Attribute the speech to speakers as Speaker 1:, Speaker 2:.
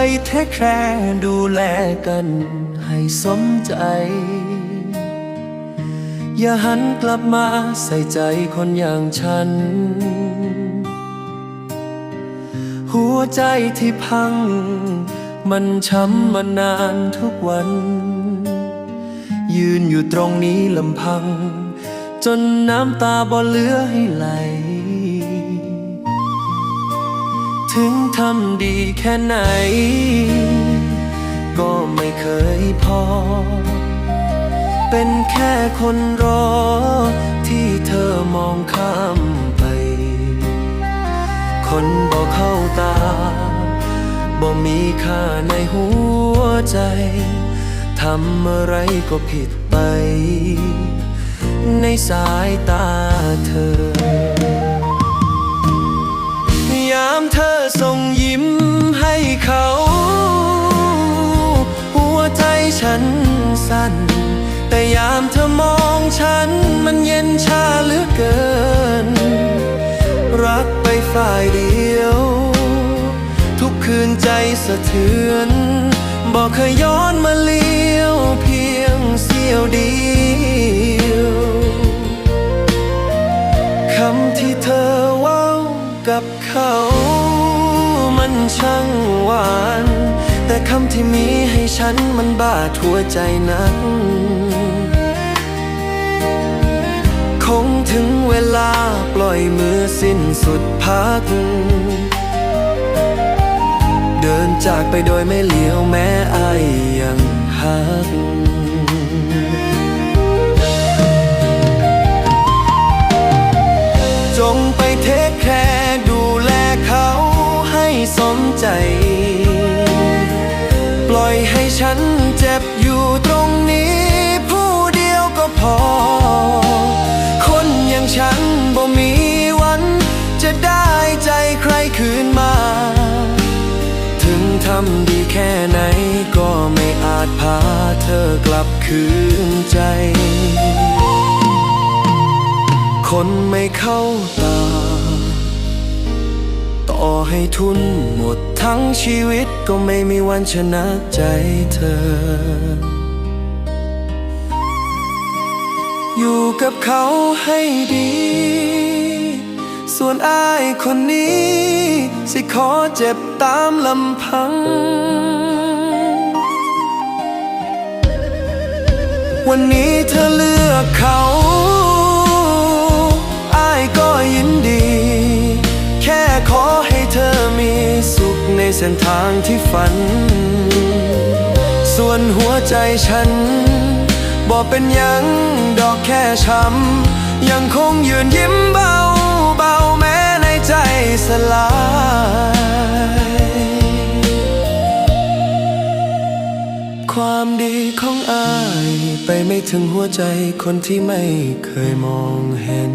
Speaker 1: อยเทคแคร์ดูแลกันให้สมใจ อย่าหันกลับมาใส่ใจคนอย่างฉัน หัวใจที่พัง มันช้ำมานานทุกวัน ยืนอยู่ตรงนี้ลำพัง จนน้ำตาบ่เหลือให้ไหล ทำดีแค่ไหน ก็ไม่เคยพอ เป็นแค่คนรอ ที่เธอมองข้ามไป คนบอกเข้าตาบ่มีค่าในหัวใจทำอะไรก็ผิดไป ในสายตาเธอ ฉันสั่น แต่ยามเธอมองฉันมันเย็นชาเหลือเกิน รักไปฝ่ายเดียว ทุกคืนใจสะเทือน บอกเคยย้อนมาเลี้ยวเพียงเสี้ยวเดียวคำที่เธอว้ากับเขา มันช่างหวาน แต่คำที่มีให้ฉันมันบาดหัวใจนัก คงถึงเวลาปล่อยมือสิ้นสุดพัก เดินจากไปโดยไม่เหลียวแม้อายยังหัก ธอกลับคืนใจ คนไม่เข้าตา ต่อให้ทุนหมดทั้งชีวิตก็ไม่มีวันชนะใจเธอ อยู่กับเขาให้ดี ส่วนอายคนนี้ สิขอเจ็บตามลำพัง วันนี้เธอเลือกเขาอายก็ยินดี แค่ขอให้เธอมีสุขในเส้นทางที่ฝัน ส่วนหัวใจฉันบอกเป็นยังดอกแค่ช้ำยังคงยืนยิ้มเบาเบาแม้ในใจสลาย ของอาย ไปไม่ถึงหัวใจคนที่ไม่เคยมองเห็น